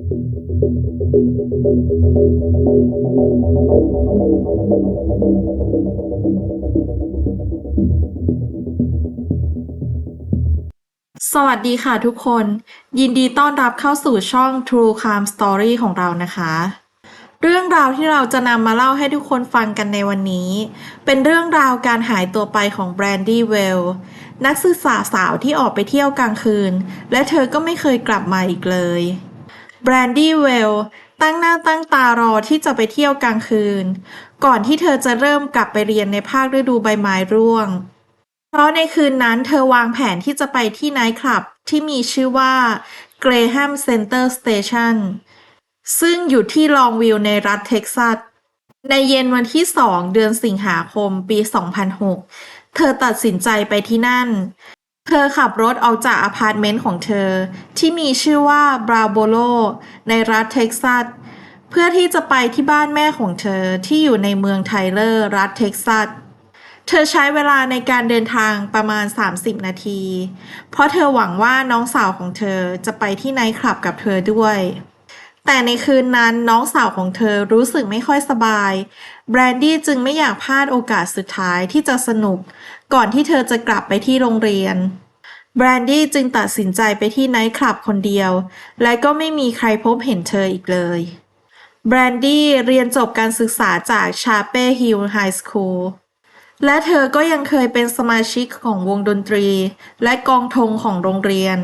สวัสดีค่ะทุกคน ยินดีต้อนรับเข้าสู่ช่อง True Crime Story ของเรานะคะ เรื่องราวที่เราจะนำมาเล่าให้ทุกคนฟังกันในวันนี้ เป็นเรื่องราวการหายตัวไปของแบรนดี้เวลนักศึกษาสาวที่ออกไปเที่ยวกลางคืน และเธอก็ไม่เคยกลับมาอีกเลย แบรนดี้เวลตั้งหน้าตั้งตารอที่จะไปเที่ยวกลางคืน ก่อนที่เธอจะเริ่มกลับไปเรียนในภาคฤดูใบไม้ร่วง เพราะในคืนนั้นเธอวางแผนที่จะไปที่ไนท์คลับที่มีชื่อว่า Graham Center Station ซึ่งอยู่ที่ลองวิลในรัฐเท็กซัส ในเย็นวันที่ 2 เดือนสิงหาคมปี 2006 เธอตัดสินใจไปที่นั่น เธอขับรถออกจากอพาร์ตเมนต์ของเธอ ที่มีชื่อว่าบราโบโลในรัฐเท็กซัส เพื่อที่จะไปที่บ้านแม่ของเธอที่อยู่ในเมืองไทเลอร์รัฐเท็กซัสเธอใช้เวลาในการเดินทางประมาณ 30 นาที เพราะเธอหวังว่าน้องสาวของเธอจะไปที่ไนท์คลับกับเธอด้วย แต่ในคืนนั้นน้องสาวของเธอรู้สึกไม่ค่อยสบาย แบรนดี้จึงไม่อยากพลาดโอกาสสุดท้ายที่จะสนุก ก่อนที่เธอจะกลับไปที่โรงเรียนแบรนดี้จึงตัดสินใจไปที่ไนท์คลับคนเดียว และก็ไม่มีใครพบเห็นเธออีกเลยแบรนดี้เรียนจบการศึกษาจากชาเป้ฮิลล์ไฮสคูลและเธอก็ยังเคยเป็นสมาชิกของวงดนตรี และกองธงของโรงเรียน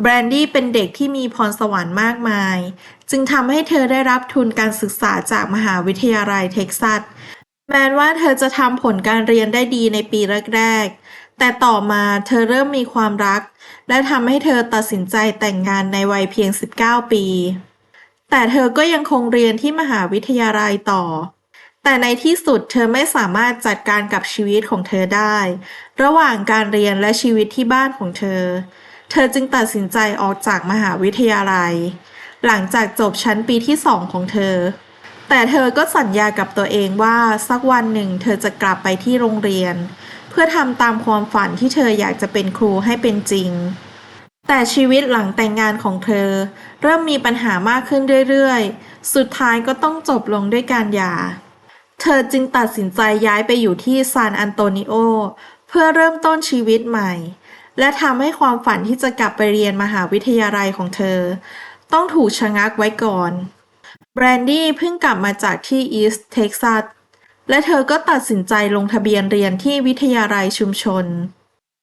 แบรนดี้เป็นเด็กที่มีพรสวรรค์มากมาย จึงทำให้เธอได้รับทุนการศึกษาจากมหาวิทยาลัยเท็กซัส แม้ว่าเธอจะทำผลการเรียนได้ดีในปีแรก ๆ แต่ต่อมาเธอเริ่มมีความรัก และทำให้เธอตัดสินใจแต่งงานในวัยเพียง 19 ปี แต่เธอก็ยังคงเรียนที่มหาวิทยาลัยต่อ แต่ในที่สุดเธอไม่สามารถจัดการกับชีวิตของเธอได้ ระหว่างการเรียนและชีวิตที่บ้านของเธอ เธอจึงตัดสินใจออกจากมหาวิทยาลัย หลังจากจบชั้นปีที่สองของเธอ แต่เธอก็สัญญากับตัวเองว่าสักวันหนึ่งเธอจะกลับไปที่โรงเรียน เพื่อทำตามความฝันที่เธออยากจะเป็นครูให้เป็นจริง แต่ชีวิตหลังแต่งงานของเธอ เริ่มมีปัญหามากขึ้นเรื่อยๆ สุดท้ายก็ต้องจบลงด้วยการหย่า เธอจึงตัดสินใจย้ายไปอยู่ที่ซานอันโตนิโอเพื่อเริ่มต้นชีวิตใหม่ และทำให้ความฝันที่จะกลับไปเรียนมหาวิทยาลัยของเธอ ต้องถูกชะงักไว้ก่อน แบรนดี้เพิ่งกลับมาจากที่อีสต์เท็กซัส และเธอก็ตัดสินใจลงทะเบียนเรียนที่วิทยาลัยชุมชน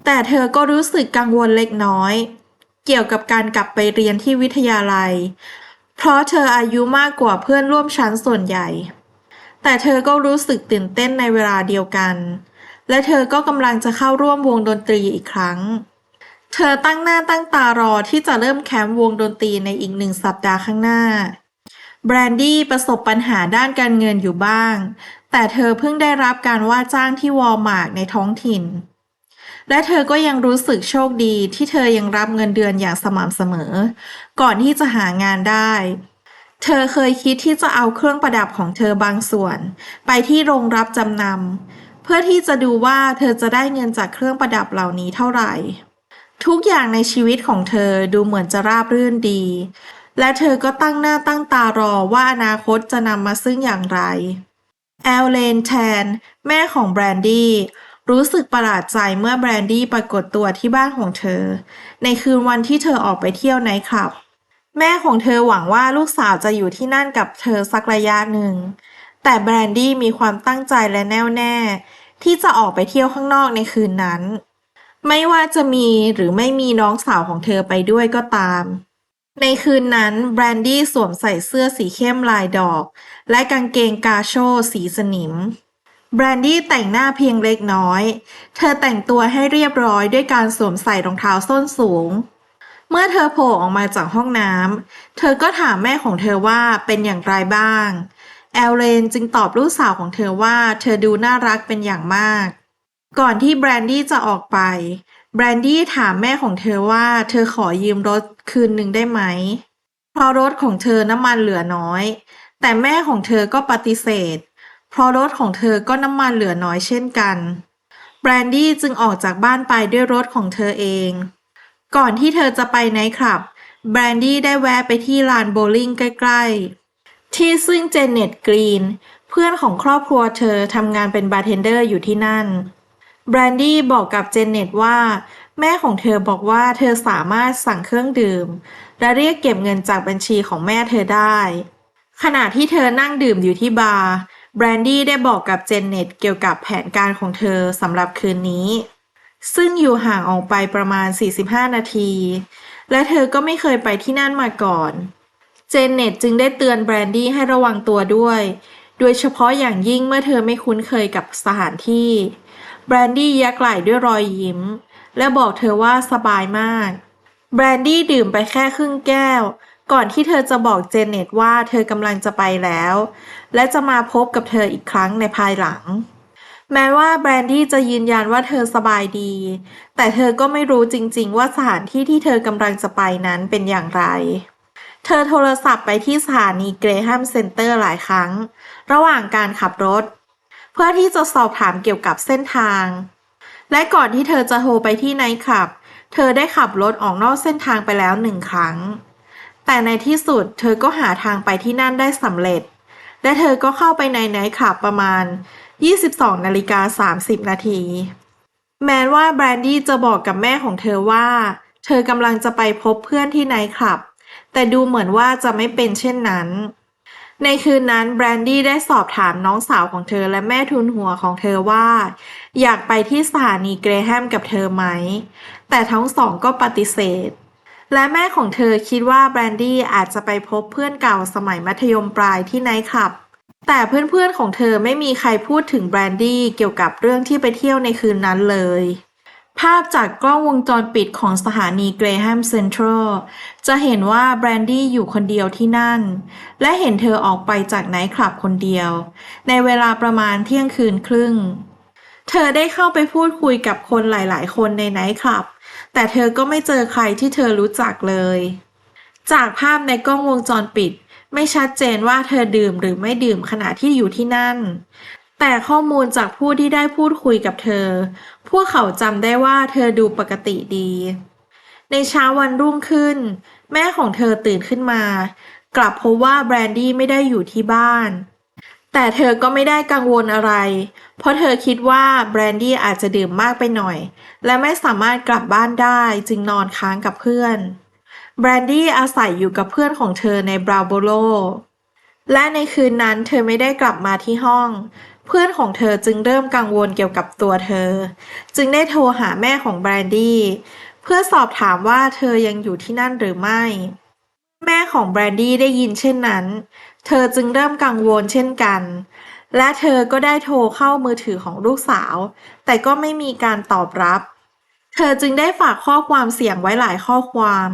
แต่เธอก็รู้สึกกังวลเล็กน้อย เกี่ยวกับการกลับไปเรียนที่วิทยาลัย เพราะเธออายุมากกว่าเพื่อนร่วมชั้นส่วนใหญ่ แต่เธอก็รู้สึกตื่นเต้นในเวลาเดียวกัน และเธอก็กำลังจะเข้าร่วมวงดนตรีอีกครั้ง เธอตั้งหน้าตั้งตารอที่จะเริ่มแคมป์วงดนตรีในอีกหนึ่งสัปดาห์ข้างหน้า แบรนดี้ประสบปัญหาด้านการเงินอยู่บ้าง แต่เธอเพิ่งได้รับการว่าจ้างที่วอลมาร์ในท้องถิ่น และเธอก็ยังรู้สึกโชคดีที่เธอยังรับเงินเดือนอย่างสม่ำเสมอ ก่อนที่จะหางานได้ เธอเคยคิดที่จะเอาเครื่องประดับของเธอบางส่วน ไปที่โรงรับจำนำเพื่อที่จะดูว่าเธอจะได้เงินจากเครื่องประดับเหล่านี้เท่าไหร่ ทุกอย่างในชีวิตของเธอดูเหมือนจะราบรื่นดี และเธอก็ตั้งหน้าตั้งตารอว่าอนาคตจะนำมาซึ่งอย่างไร แอลเลนแทน แม่ของแบรนดี้รู้สึกประหลาดใจเมื่อแบรนดี้ปรากฏตัวที่บ้านของเธอ ในคืนวันที่เธอออกไปเที่ยวไนท์คลับ แม่ของเธอหวังว่าลูกสาวจะอยู่ที่นั่นกับเธอสักระยะหนึ่ง แต่แบรนดี้มีความตั้งใจและแน่วแน่ ที่จะออกไปเที่ยวข้างนอกในคืนนั้น ไม่ว่าจะมีหรือไม่มีน้องสาวของเธอไปด้วยก็ตาม ในคืนนั้น แบรนดี้สวมใส่เสื้อสีเข้มลายดอก และกางเกงกาโชสีสนิม แบรนดี้แต่งหน้าเพียงเล็กน้อย เธอแต่งตัวให้เรียบร้อยด้วยการสวมใส่รองเท้าส้นสูง เมื่อเธอโผล่ออกมาจากห้องน้ำ เธอก็ถามแม่ของเธอว่าเป็นอย่างไรบ้าง แอลเลนจึงตอบลูกสาวของเธอว่าเธอดูน่ารักเป็นอย่างมาก ก่อนที่แบรนดี้จะออกไป แบรนดี้ถามแม่ของเธอว่าเธอขอยืมรถคืนหนึ่งได้ไหม เพราะรถของเธอน้ำมันเหลือน้อย แต่แม่ของเธอก็ปฏิเสธ เพราะรถของเธอก็น้ำมันเหลือน้อยเช่นกันแบรนดี้จึงออกจากบ้านไปด้วยรถของเธอเอง ก่อนที่เธอจะไปไนท์คลับ แบรนดี้ได้แวะไปที่ลานโบว์ลิ่งใกล้ๆ ที่ซึ่งเจเน็ตกรีน เพื่อนของครอบครัวเธอทำงานเป็นบาร์เทนเดอร์อยู่ที่นั่น แบรนดี้บอกกับเจเน็ตว่า แม่ของเธอบอกว่าเธอสามารถสั่งเครื่องดื่ม และเรียกเก็บเงินจากบัญชีของแม่เธอได้ ขณะที่เธอนั่งดื่มอยู่ที่บาร์แบรนดี้ได้บอกกับเจเน็ตเกี่ยวกับแผนการของเธอสำหรับคืนนี้ ซึ่งอยู่ห่างออกไปประมาณ 45 นาที และเธอก็ไม่เคยไปที่นั่นมาก่อน เจนเน็ตจึงได้เตือนแบรนดี้ให้ระวังตัวด้วย โดยเฉพาะอย่างยิ่งเมื่อเธอไม่คุ้นเคยกับสถานที่ แบรนดี้ยักไหล่ด้วยรอยยิ้ม และบอกเธอว่าสบายมาก แบรนดี้ดื่มไปแค่ครึ่งแก้ว ก่อนที่เธอจะบอกเจเน็ตว่าเธอกำลังจะไปแล้ว และจะมาพบกับเธออีกครั้งในภายหลัง แม้ว่าแบรนดี้จะยืนยันว่าเธอสบายดี แต่เธอก็ไม่รู้จริง ๆ ว่าสถานที่ที่เธอกำลังจะไปนั้นเป็นอย่างไรเธอโทรศัพท์ไปที่สถานีเกรแฮมเซ็นเตอร์หลายครั้ง ระหว่างการขับรถ พื่อที่จะสอบถามเกี่ยวกับเส้นทาง และก่อนที่เธอจะโทรไปที่ไนท์คลับ เธอได้ขับรถออกนอกเส้นทางไปแล้วหนึ่งครั้ง แต่ในที่สุดเธอก็หาทางไปที่นั่นได้สำเร็จ และเธอก็เข้าไปในไนท์คลับประมาณ 22นาฬิกา30 นาที แม้ว่าแบรนดี้จะบอกกับแม่ของเธอว่า เธอกำลังจะไปพบเพื่อนที่ไนท์คลับ แต่ดูเหมือนว่าจะไม่เป็นเช่นนั้น ในคืนนั้นแบรนดี้ได้สอบถามน้องสาวของเธอและแม่ทุนหัวของเธอว่า อยากไปที่สถานีเกรแฮมกับเธอไหม แต่ทั้งสองก็ปฏิเสธ และแม่ของเธอคิดว่าแบรนดี้อาจจะไปพบเพื่อนเก่าสมัยมัธยมปลายที่ไนท์คลับ แต่เพื่อนๆของเธอไม่มีใครพูดถึงแบรนดี้เกี่ยวกับเรื่องที่ไปเที่ยวในคืนนั้นเลย ภาพจากกล้องวงจรปิดของสถานีเกรแฮมเซ็นทรัลจะเห็นว่าแบรนดี้อยู่คนเดียวที่นั่น และเห็นเธอออกไปจากไนท์คลับคนเดียว ในเวลาประมาณเที่ยงคืนครึ่ง เธอได้เข้าไปพูดคุยกับคนหลาย ๆ คนในไนท์คลับ แต่เธอก็ไม่เจอใครที่เธอรู้จักเลย จากภาพในกล้องวงจรปิด ไม่ชัดเจนว่าเธอดื่มหรือไม่ดื่มขณะที่อยู่ที่นั่น แต่ข้อมูลจากผู้ที่ได้พูดคุยกับเธอ พวกเขาจำได้ว่าเธอดูปกติดี ในเช้าวันรุ่งขึ้น แม่ของเธอตื่นขึ้นมา กลับพบว่าแบรนดี้ไม่ได้อยู่ที่บ้าน แต่เธอก็ไม่ได้กังวลอะไร เพราะเธอคิดว่าแบรนดี้อาจจะดื่มมากไปหน่อย และไม่สามารถกลับบ้านได้จึงนอนค้างกับเพื่อนแบรนดี้อาศัยอยู่กับเพื่อนของเธอในบราโบโล และในคืนนั้นเธอไม่ได้กลับมาที่ห้อง เพื่อนของเธอจึงเริ่มกังวลเกี่ยวกับตัวเธอ จึงได้โทรหาแม่ของแบรนดี้เพื่อสอบถามว่าเธอยังอยู่ที่นั่นหรือไม่ แม่ของแบรนดี้ได้ยินเช่นนั้น เธอจึงเริ่มกังวลเช่นกัน และเธอก็ได้โทรเข้ามือถือของลูกสาว แต่ก็ไม่มีการตอบรับ เธอจึงได้ฝากข้อความเสียงไว้หลายข้อความ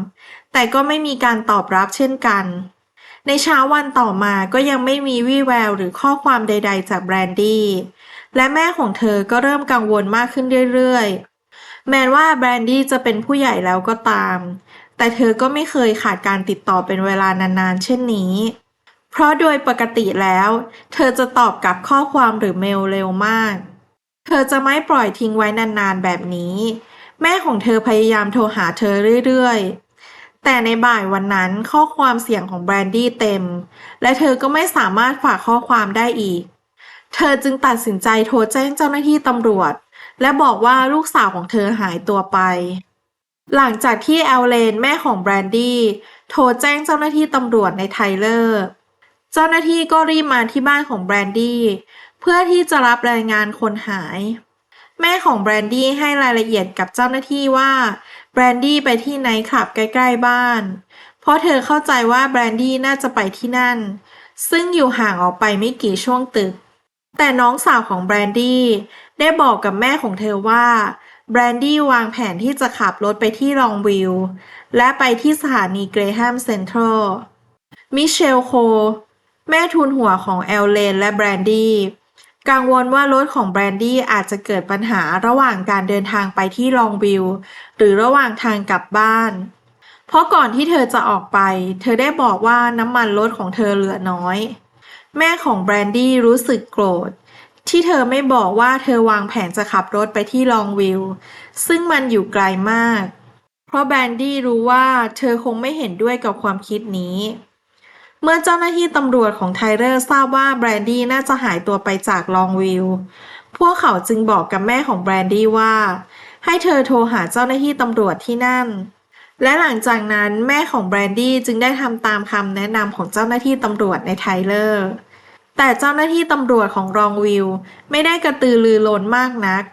แต่ก็ไม่มีการตอบรับเช่นกัน ในเช้าวันต่อมาก็ยังไม่มีวี่แววหรือข้อความใด ๆ จากแบรนดี้ และแม่ของเธอก็เริ่มกังวลมากขึ้นเรื่อยๆ แม้ว่าแบรนดี้จะเป็นผู้ใหญ่แล้วก็ตาม แต่เธอก็ไม่เคยขาดการติดต่อเป็นเวลานานๆ เช่นนี้ เพราะโดยปกติแล้ว เธอจะตอบกลับข้อความหรือเมลเร็วมาก เธอจะไม่ปล่อยทิ้งไว้นานๆแบบนี้ แม่ของเธอพยายามโทรหาเธอเรื่อยๆ แต่ในบ่ายวันนั้นข้อความเสียงของแบรนดี้เต็ม และเธอก็ไม่สามารถฝากข้อความได้อีก เธอจึงตัดสินใจโทรแจ้งเจ้าหน้าที่ตำรวจ และบอกว่าลูกสาวของเธอหายตัวไป หลังจากที่แอลเลนแม่ของแบรนดี้โทรแจ้งเจ้าหน้าที่ตำรวจในไทเลอร์ เจ้าหน้าที่ก็รีบมาที่บ้านของแบรนดี้เพื่อที่จะรับรายงานคนหาย แม่ของแบรนดี้ให้รายละเอียดกับเจ้าหน้าที่ว่าแบรนดี้ไปที่ไนท์คลับใกล้ ๆ บ้าน เพราะเธอเข้าใจว่าแบรนดี้น่าจะไปที่นั่น ซึ่งอยู่ห่างออกไปไม่กี่ช่วงตึก แต่น้องสาวของแบรนดี้ได้บอกกับแม่ของเธอว่าแบรนดี้วางแผนที่จะขับรถไปที่ลองวิลและไปที่สถานีเกรแฮมเซ็นทรัลมิเชลโค แม่ทุนหัวของแอลเลนและแบรนดี้ กังวลว่ารถของแบรนดี้อาจจะเกิดปัญหาระหว่างการเดินทางไปที่ลองวิลหรือระหว่างทางกลับบ้าน เพราะก่อนที่เธอจะออกไป เธอได้บอกว่าน้ำมันรถของเธอเหลือน้อย แม่ของแบรนดี้รู้สึกโกรธ ที่เธอไม่บอกว่าเธอวางแผนจะขับรถไปที่ลองวิลซึ่งมันอยู่ไกลมาก เพราะแบรนดี้รู้ว่าเธอคงไม่เห็นด้วยกับความคิดนี้ เมื่อเจ้าหน้าที่ตำรวจของไทเลอร์ทราบว่าแบรนดี้น่าจะหายตัวไปจากลองวิวพวกเขาจึงบอกกับแม่ของแบรนดี้ว่า ให้เธอโทรหาเจ้าหน้าที่ตำรวจที่นั่น และหลังจากนั้นแม่ของแบรนดี้จึงได้ทำตามคำแนะนำของเจ้าหน้าที่ตำรวจในไทเลอร์ แต่เจ้าหน้าที่ตำรวจของรองวิวไม่ได้กระตือรือร้นมากนัก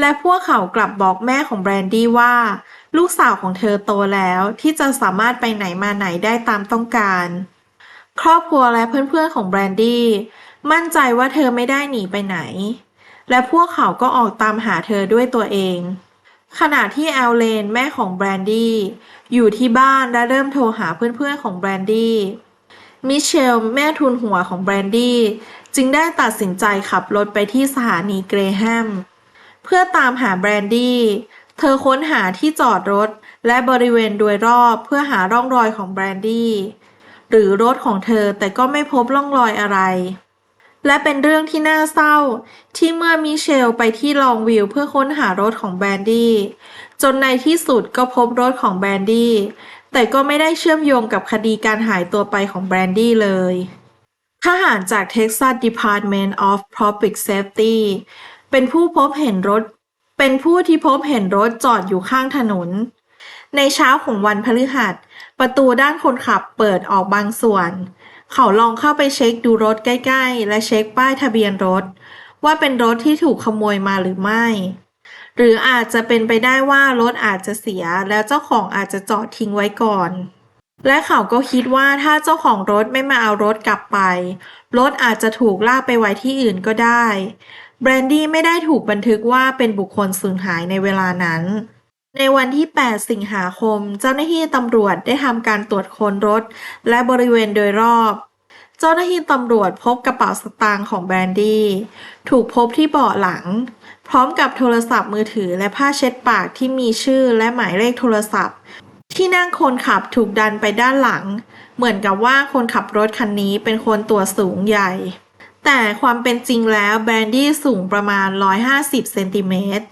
และพวกเขากลับบอกแม่ของแบรนดี้ว่า ลูกสาวของเธอโตแล้วที่จะสามารถไปไหนมาไหนได้ตามต้องการ ครอบครัวและเพื่อนๆของแบรนดี้มั่นใจว่าเธอไม่ได้หนีไปไหน และพวกเขาก็ออกตามหาเธอด้วยตัวเอง ขณะที่แอลเลนแม่ของแบรนดี้อยู่ที่บ้านและเริ่มโทรหาเพื่อนๆของแบรนดี้มิเชลแม่ทุนหัวของแบรนดี้จึงได้ตัดสินใจขับรถไปที่สถานีเกรแฮม เพื่อตามหาแบรนดี้เธอค้นหาที่จอดรถและบริเวณโดยรอบเพื่อหาร่องรอยของแบรนดี้ หรือรถของเธอแต่ก็ไม่พบร่องรอยอะไร และเป็นเรื่องที่น่าเศร้า ที่เมื่อมิเชลไปที่ลองวิวเพื่อค้นหารถของแบรนดี้จนในที่สุดก็พบรถของแบรนดี้แต่ก็ไม่ได้เชื่อมโยงกับคดีการหายตัวไปของแบรนดี้เลยทหารจาก Texas Department of Public Safety เป็นผู้พบเห็นรถ เป็นผู้ที่พบเห็นรถจอดอยู่ข้างถนน ในเช้าของวันพฤหัส ประตูด้านคนขับเปิดออกบางส่วน เขาลองเข้าไปเช็คดูรถใกล้ ๆ และเช็คป้ายทะเบียนรถ ว่าเป็นรถที่ถูกขโมยมาหรือไม่ หรืออาจจะเป็นไปได้ว่ารถอาจจะเสียแล้วเจ้าของอาจจะจอดทิ้งไว้ก่อน และเขาก็คิดว่าถ้าเจ้าของรถไม่มาเอารถกลับไป รถอาจจะถูกลากไปไว้ที่อื่นก็ได้แบรนดี้ไม่ได้ถูกบันทึกว่าเป็นบุคคลสูญหายในเวลานั้น ในวันที่ 8 สิงหาคม เจ้าหน้าที่ตำรวจได้ทำการตรวจค้นรถ และบริเวณโดยรอบ เจ้าหน้าที่ตำรวจพบกระเป๋าสตางค์ของแบรนดี้ถูกพบที่เบาะหลัง พร้อมกับโทรศัพท์มือถือและผ้าเช็ดปากที่มีชื่อและหมายเลขโทรศัพท์ ที่นั่งคนขับถูกดันไปด้านหลัง เหมือนกับว่าคนขับรถคันนี้เป็นคนตัวสูงใหญ่ แต่ความเป็นจริงแล้วแบรนดี้สูงประมาณ 150 เซนติเมตร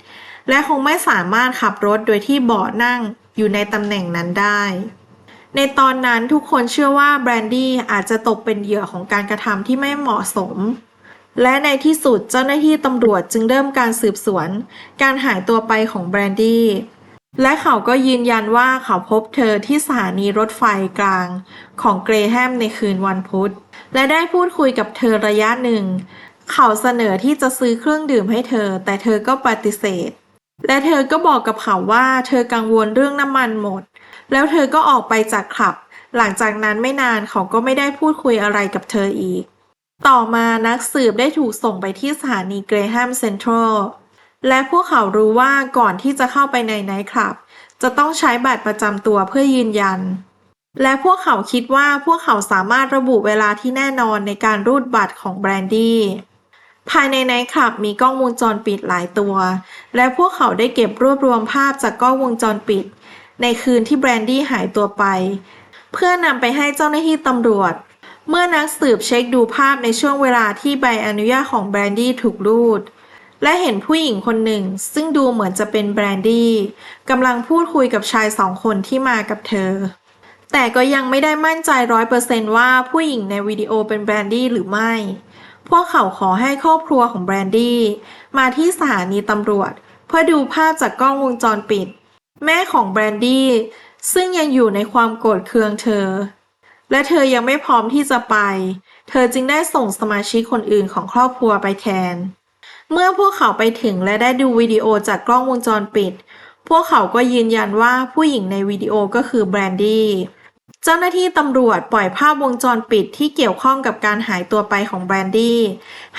และคงไม่สามารถขับรถโดยที่เบาะนั่งอยู่ในตำแหน่งนั้นได้ ในตอนนั้นทุกคนเชื่อว่าแบรนดี้อาจจะตกเป็นเหยื่อของการกระทำที่ไม่เหมาะสม และในที่สุดเจ้าหน้าที่ตำรวจจึงเริ่มการสืบสวน การหายตัวไปของแบรนดี้และเขาก็ยืนยันว่าเขาพบเธอที่สถานีรถไฟกลางของเกรแฮมในคืนวันพุธ และได้พูดคุยกับเธอระยะหนึ่ง เขาเสนอที่จะซื้อเครื่องดื่มให้เธอ แต่เธอก็ปฏิเสธ และเธอก็บอกกับเขาว่าเธอกังวลเรื่องน้ำมันหมด แล้วเธอก็ออกไปจากคลับ หลังจากนั้นไม่นานเขาก็ไม่ได้พูดคุยอะไรกับเธออีก ต่อมานักสืบได้ถูกส่งไปที่สถานีเกรแฮมเซ็นทรัล และพวกเขารู้ว่าก่อนที่จะเข้าไปในไนท์คลับ จะต้องใช้บัตรประจำตัวเพื่อยืนยัน และพวกเขาคิดว่าพวกเขาสามารถระบุเวลาที่แน่นอนในการรูดบัตรของแบรนดี้ ภายในไนท์คลับมีกล้องวงจรปิดหลายตัว และพวกเขาได้เก็บรวบรวมภาพจากกล้องวงจรปิด ในคืนที่แบรนดี้หายตัวไป เพื่อนำไปให้เจ้าหน้าที่ตำรวจ เมื่อนักสืบเช็คดูภาพในช่วงเวลาที่ใบอนุญาตของแบรนดี้ถูกรูด และเห็นผู้หญิงคนหนึ่ง ซึ่งดูเหมือนจะเป็นแบรนดี้กำลังพูดคุยกับชายสองคนที่มากับเธอ แต่ก็ยังไม่ได้มั่นใจร้อยเปอร์เซนต์ว่าผู้หญิงในวิดีโอเป็นแบรนดี้หรือไม่ พวกเขาขอให้ครอบครัวของแบรนดี้มาที่สถานีตำรวจ เพื่อดูภาพจากกล้องวงจรปิด แม่ของแบรนดี้ซึ่งยังอยู่ในความโกรธเคืองเธอ และเธอยังไม่พร้อมที่จะไป เธอจึงได้ส่งสมาชิกคนอื่นของครอบครัวไปแทน เมื่อพวกเขาไปถึงและได้ดูวิดีโอจากกล้องวงจรปิด พวกเขาก็ยืนยันว่าผู้หญิงในวิดีโอก็คือแบรนดี้ เจ้าหน้าที่ตำรวจปล่อยภาพวงจรปิดที่เกี่ยวข้องกับการหายตัวไปของแบรนดี้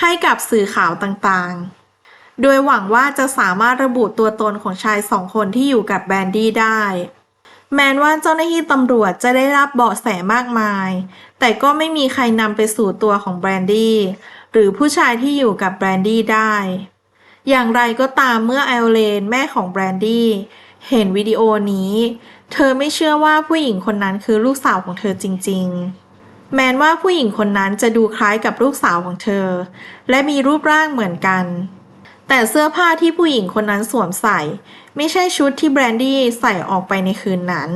ให้กับสื่อข่าวต่างๆ โดยหวังว่าจะสามารถระบุตัวตนของชายสองคนที่อยู่กับแบรนดี้ได้ แม้ว่าเจ้าหน้าที่ตำรวจจะได้รับเบาะแสมากมาย แต่ก็ไม่มีใครนำไปสู่ตัวของแบรนดี้หรือผู้ชายที่อยู่กับแบรนดี้ได้ อย่างไรก็ตามเมื่อไอโอเลนแม่ของแบรนดี้เห็นวิดีโอนี้ เธอไม่เชื่อว่าผู้หญิงคนนั้นคือลูกสาวของเธอจริง ๆ แม้ว่าผู้หญิงคนนั้นจะดูคล้ายกับลูกสาวของเธอ และมีรูปร่างเหมือนกัน แต่เสื้อผ้าที่ผู้หญิงคนนั้นสวมใส่ ไม่ใช่ชุดที่แบรนดี้ใส่ออกไปในคืนนั้น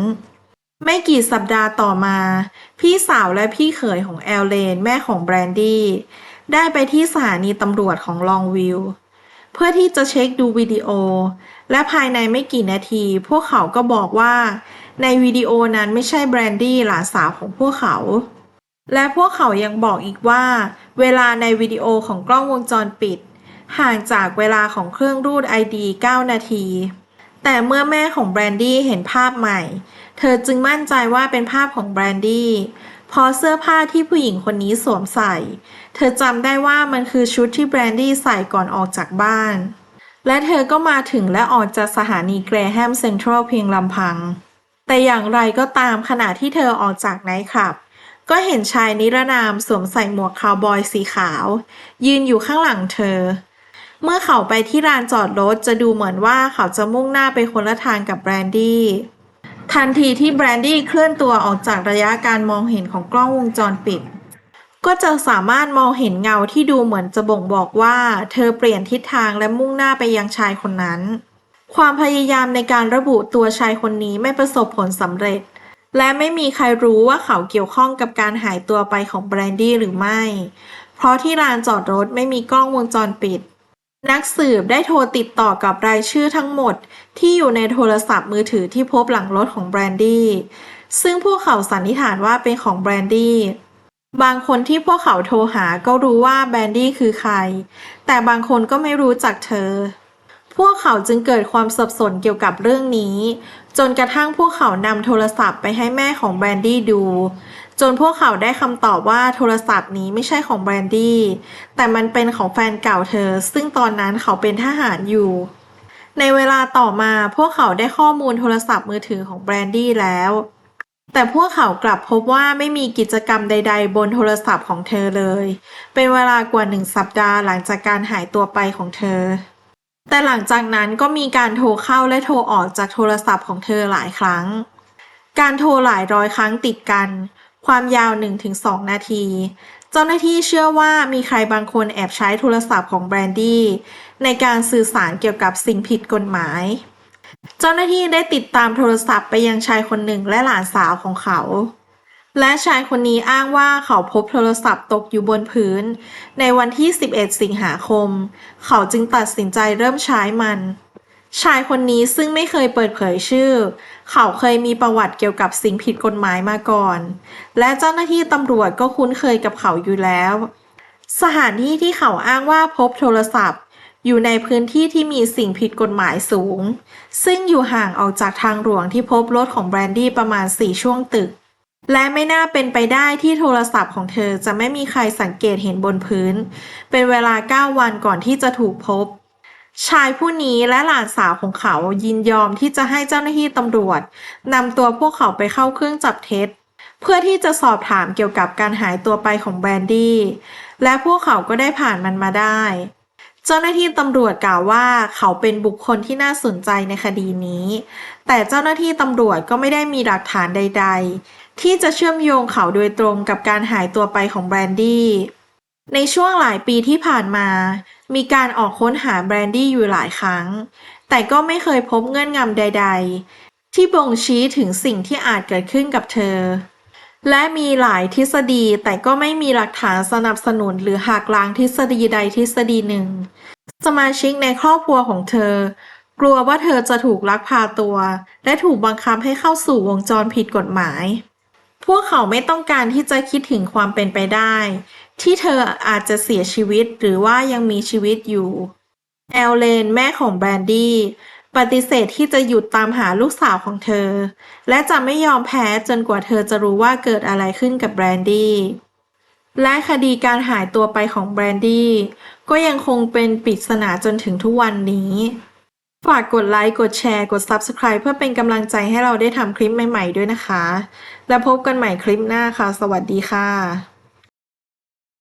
ไม่กี่สัปดาห์ต่อมา พี่สาวและพี่เขยของแอลเลนแม่ของแบรนดี้ได้ไปที่สถานีตำรวจของลองวิว เพื่อที่จะเช็คดูวิดีโอ และภายในไม่กี่นาที พวกเขาก็บอกว่า ในวิดีโอนั้นไม่ใช่แบรนดี้หลานสาวของพวกเขา และพวกเขายังบอกอีกว่า เวลาในวิดีโอของกล้องวงจรปิด ห่างจากเวลาของเครื่องรูด ID 9 นาที แต่เมื่อแม่ของแบรนดี้เห็นภาพใหม่ เธอจึงมั่นใจว่าเป็นภาพของแบรนดี้ เพราะเสื้อผ้าที่ผู้หญิงคนนี้สวมใส่ เธอจำได้ว่ามันคือชุดที่แบรนดี้ใส่ก่อนออกจากบ้าน และเธอก็มาถึงและออกจากสถานีแกรแฮมเซ็นทรัลเพียงลำพัง แต่อย่างไรก็ตามขณะที่เธอออกจากไนท์คลับ ก็เห็นชายนิรนามสวมใส่หมวกคาวบอยสีขาว ยืนอยู่ข้างหลังเธอ เมื่อเขาไปที่ลานจอดรถจะดูเหมือนว่าเขาจะมุ่งหน้าไปคนละทางกับแบรนดี้ ทันทีที่แบรนดี้เคลื่อนตัวออกจากระยะการมองเห็นของกล้องวงจรปิด ก็จะสามารถมองเห็นเงาที่ดูเหมือนจะบ่งบอกว่า เธอเปลี่ยนทิศทางและมุ่งหน้าไปยังชายคนนั้น ความพยายามในการระบุตัวชายคนนี้ไม่ประสบผลสำเร็จ และไม่มีใครรู้ว่าเขาเกี่ยวข้องกับการหายตัวไปของแบรนดี้หรือไม่ เพราะที่ลานจอดรถไม่มีกล้องวงจรปิด นักสืบได้โทรติดต่อกับรายชื่อทั้งหมดที่อยู่ในโทรศัพท์มือถือที่พบหลังรถของแบรนดี้ ซึ่งพวกเขาสันนิษฐานว่าเป็นของแบรนดี้ บางคนที่พวกเขาโทรหาก็รู้ว่าแบรนดี้คือใคร แต่บางคนก็ไม่รู้จักเธอ พวกเขาจึงเกิดความสับสนเกี่ยวกับเรื่องนี้ จนกระทั่งพวกเขานำโทรศัพท์ไปให้แม่ของแบรนดี้ดู จนพวกเขาได้คำตอบว่าโทรศัพท์นี้ไม่ใช่ของแบรนดี้แต่มันเป็นของแฟนเก่าเธอ ซึ่งตอนนั้นเขาเป็นทหารอยู่ ในเวลาต่อมาพวกเขาได้ข้อมูลโทรศัพท์มือถือของแบรนดี้แล้ว แต่พวกเขากลับพบว่าไม่มีกิจกรรมใด ๆ บนโทรศัพท์ของเธอเลย เป็นเวลากว่าหนึ่งสัปดาห์หลังจากการหายตัวไปของเธอ แต่หลังจากนั้นก็มีการโทรเข้าและโทรออกจากโทรศัพท์ของเธอหลายครั้ง การโทรหลายร้อยครั้งติดกัน ความยาว 1-2 นาที เจ้าหน้าที่เชื่อว่ามีใครบางคนแอบใช้โทรศัพท์ของแบรนดี้ในการสื่อสารเกี่ยวกับสิ่งผิดกฎหมาย เจ้าหน้าที่ได้ติดตามโทรศัพท์ไปยังชายคนหนึ่งและหลานสาวของเขา และชายคนนี้อ้างว่าเขาพบโทรศัพท์ตกอยู่บนพื้น ในวันที่ 11 สิงหาคม เขาจึงตัดสินใจเริ่มใช้มัน ชายคนนี้ซึ่งไม่เคยเปิดเผยชื่อ เขาเคยมีประวัติเกี่ยวกับสิ่งผิดกฎหมายมาก่อน และเจ้าหน้าที่ตำรวจก็คุ้นเคยกับเขาอยู่แล้ว สถานที่ที่เขาอ้างว่าพบโทรศัพท์ อยู่ในพื้นที่ที่มีสิ่งผิดกฎหมายสูง ซึ่งอยู่ห่างออกจากทางหลวงที่พบรถของแบรนดี้ประมาณ 4 ช่วงตึก และไม่น่าเป็นไปได้ที่โทรศัพท์ของเธอจะไม่มีใครสังเกตเห็นบนพื้น เป็นเวลา 9 วันก่อนที่จะถูกพบ ชายผู้นี้และหลานสาวของเขายินยอมที่จะให้เจ้าหน้าที่ตำรวจนำตัวพวกเขาไปเข้าเครื่องจับเท็จ เพื่อที่จะสอบถามเกี่ยวกับการหายตัวไปของแบรนดี้และพวกเขาก็ได้ผ่านมันมาได้ เจ้าหน้าที่ตำรวจกล่าวว่าเขาเป็นบุคคลที่น่าสนใจในคดีนี้ แต่เจ้าหน้าที่ตำรวจก็ไม่ได้มีหลักฐานใด ๆ ที่จะเชื่อมโยงเขาโดยตรงกับการหายตัวไปของแบรนดี้ ในช่วงหลายปีที่ผ่านมา มีการออกค้นหาแบรนดี้อยู่หลายครั้ง แต่ก็ไม่เคยพบเงื่อนงำใด ๆ ที่บ่งชี้ถึงสิ่งที่อาจเกิดขึ้นกับเธอ และมีหลายทฤษฎีแต่ก็ไม่มีหลักฐานสนับสนุนหรือหักล้างทฤษฎีใดทฤษฎีหนึ่ง สมาชิกในครอบครัวของเธอ กลัวว่าเธอจะถูกลักพาตัว และถูกบังคับให้เข้าสู่วงจรผิดกฎหมาย พวกเขาไม่ต้องการที่จะคิดถึงความเป็นไปได้ ที่เธออาจจะเสียชีวิตหรือว่ายังมีชีวิตอยู่ แอลเลนแม่ของแบรนดี้ปฏิเสธที่จะหยุดตามหาลูกสาวของเธอ และจะไม่ยอมแพ้จนกว่าเธอจะรู้ว่าเกิดอะไรขึ้นกับแบรนดี้และคดีการหายตัวไปของแบรนดี้ก็ยังคงเป็นปริศนาจนถึงทุกวันนี้ ฝากกดไลค์ กดแชร์ กด Subscribe เพื่อเป็นกำลังใจให้เราได้ทำคลิปใหม่ ๆ ด้วยนะคะ แล้วพบกันใหม่คลิปหน้าค่ะ สวัสดีค่ะ